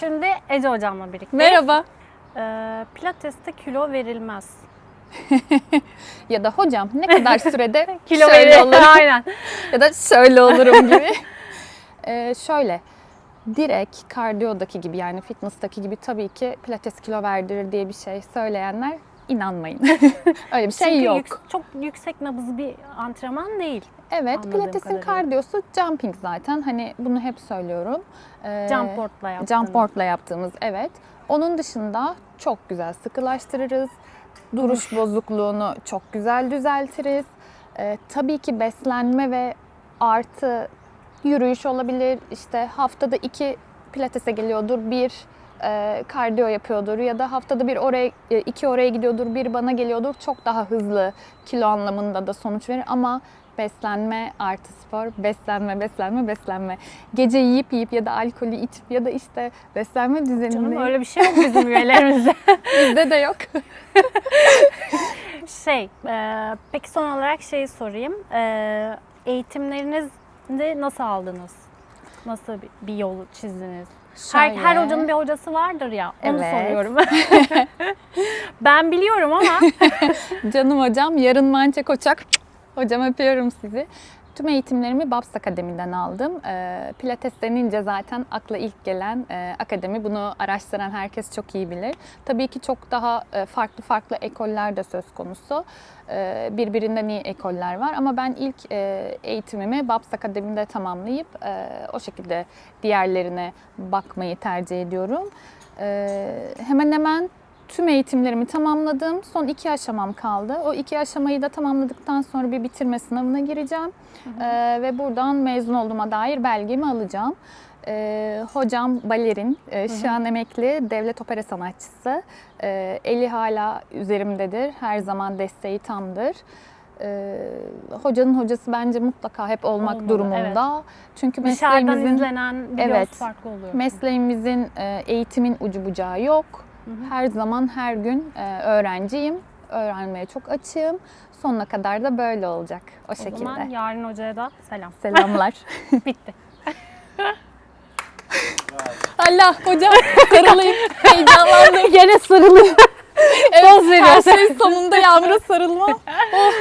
Şimdi Ece hocamla birlikte. Merhaba. Ee, pilateste kilo verilmez. Ya da hocam ne kadar sürede Kilo şöyle verir. olurum Aynen. ya da şöyle olurum gibi. Ee, şöyle direkt kardiyodaki gibi yani fitness'taki gibi tabii ki pilates kilo verdirir diye bir şey söyleyenler inanmayın. Öyle bir şey Çünkü yok. yük- çok yüksek nabız bir antrenman değil. Evet, Anladığım pilatesin kadarıyla. kardiyosu jumping zaten. Hani bunu hep söylüyorum. Ee, Jump board'la yaptığınız. Jump board'la yaptığımız evet. Onun dışında çok güzel sıkılaştırırız. Duruş bozukluğunu çok güzel düzeltiriz. Ee, tabii ki beslenme ve artı yürüyüş olabilir. İşte haftada iki pilatese geliyordur, bir e, kardiyo yapıyordur ya da haftada bir oraya e, iki oraya gidiyordur, bir bana geliyordur. Çok daha hızlı kilo anlamında da sonuç verir ama beslenme artı spor, beslenme, beslenme, beslenme. Gece yiyip yiyip ya da alkolü içip ya da işte beslenme düzenini Canım öyle bir şey yok bizim üyelerimizde. bizde de yok. şey, e, peki son olarak şeyi sorayım. E, eğitimlerinizi nasıl aldınız? Nasıl bir yol çizdiniz? Her, her hocanın bir hocası vardır ya. Onu Evet. soruyorum. ben biliyorum ama Canım hocam, yarın Mançe Koçak. Hocam öpüyorum sizi. Tüm eğitimlerimi Babs Akademi'den aldım. Ee, Pilates denince zaten akla ilk gelen e, akademi. Bunu araştıran herkes çok iyi bilir. Tabii ki çok daha e, farklı farklı ekoller de söz konusu. Ee, birbirinden iyi ekoller var ama ben ilk e, eğitimimi Babs Akademi'de tamamlayıp e, o şekilde diğerlerine bakmayı tercih ediyorum. Ee, hemen hemen tüm eğitimlerimi tamamladım. Son iki aşamam kaldı. O iki aşamayı da tamamladıktan sonra bir bitirme sınavına gireceğim. Ee, ve buradan mezun olduğuma dair belgemi alacağım. Ee, hocam balerin, e, şu an emekli devlet opera sanatçısı. Ee, eli hala üzerimdedir. Her zaman desteği tamdır. Ee, hocanın hocası bence mutlaka hep olmak Olmalı, durumunda. Çünkü dışarıdan mesleğimizin izlenen Evet. farklı oluyor. Mesleğimizin e, eğitimin ucu bucağı yok. Her zaman her gün e, öğrenciyim. Öğrenmeye çok açığım. Sonuna kadar da böyle olacak o, o şekilde. zaman yarın hocaya da selam. Selamlar. Bitti. Allah hocam sarılayım. Heyecanlandım. Gene sarılı. Evet, her şey sonunda yağmura sarılma. Oh,